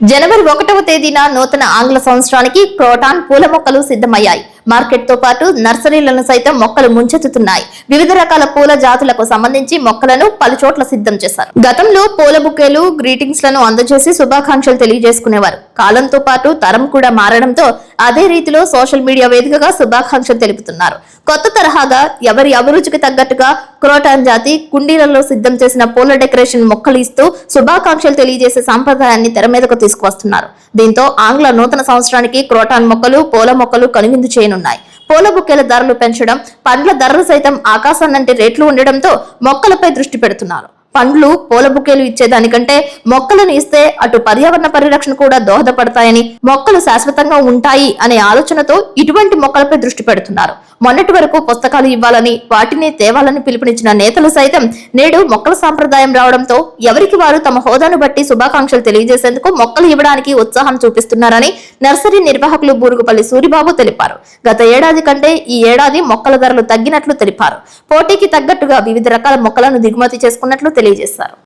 జనవరి ఒకటవ తేదీన నూతన ఆంగ్ల సంవత్సరానికి క్రోటాన్ పూల మొక్కలు సిద్ధమయ్యాయి. మార్కెట్తో పాటు నర్సరీలను సైతం మొక్కలు ముంచెత్తుతున్నాయి. వివిధ రకాల పూల జాతులకు సంబంధించి మొక్కలను పలు చోట్ల సిద్ధం చేశారు. గతంలో పూల బుకేలు గ్రీటింగ్స్లను అందజేసి శుభాకాంక్షలు తెలియజేసుకునేవారు. కాలంతో పాటు తరం కూడా మారడంతో అదే రీతిలో సోషల్ మీడియా వేదికగా శుభాకాంక్షలు తెలుపుతున్నారు. కొత్త తరహాగా ఎవరి అభిరుచికి తగ్గట్టుగా క్రోటాన్ జాతి కుండీలలో సిద్ధం చేసిన పూల డెకరేషన్ మొక్కలు ఇస్తూ శుభాకాంక్షలు తెలియజేసే సాంప్రదాయాన్ని తెర మీదకు తీసుకువస్తున్నారు. దీంతో ఆంగ్ల నూతన సంవత్సరానికి క్రోటాన్ మొక్కలు పూల మొక్కలు కనువిందు చేయనున్నాయి. పూల బుక్కెల ధరలు పెంచడం పండ్ల ధరలు సైతం ఆకాశాన్నంటి రేట్లు ఉండడంతో మొక్కలపై దృష్టి పెడుతున్నారు. పండ్లు పూల బుకేలు ఇచ్చేదానికంటే మొక్కలను ఇస్తే అటు పర్యావరణ పరిరక్షణ కూడా దోహదపడతాయని మొక్కలు శాశ్వతంగా ఉంటాయి అనే ఆలోచనతో ఇటువంటి మొక్కలపై దృష్టి పెడుతున్నారు. మొన్నటి వరకు పుస్తకాలు ఇవ్వాలని వాటిని తేవాలని పిలుపునిచ్చిన నేతలు సైతం నేడు మొక్కల సాంప్రదాయం రావడంతో ఎవరికి వారు తమ హోదాను బట్టి శుభాకాంక్షలు తెలియజేసేందుకు మొక్కలు ఇవ్వడానికి ఉత్సాహం చూపిస్తున్నారని నర్సరీ నిర్వాహకులు బూరుగుపల్లి సూరిబాబు తెలిపారు. గత ఏడాది కంటే ఈ ఏడాది మొక్కల ధరలు తగ్గినట్లు తెలిపారు. పోటీకి తగ్గట్టుగా వివిధ రకాల మొక్కలను దిగుమతి చేసుకున్నట్లు తెలియజేశారు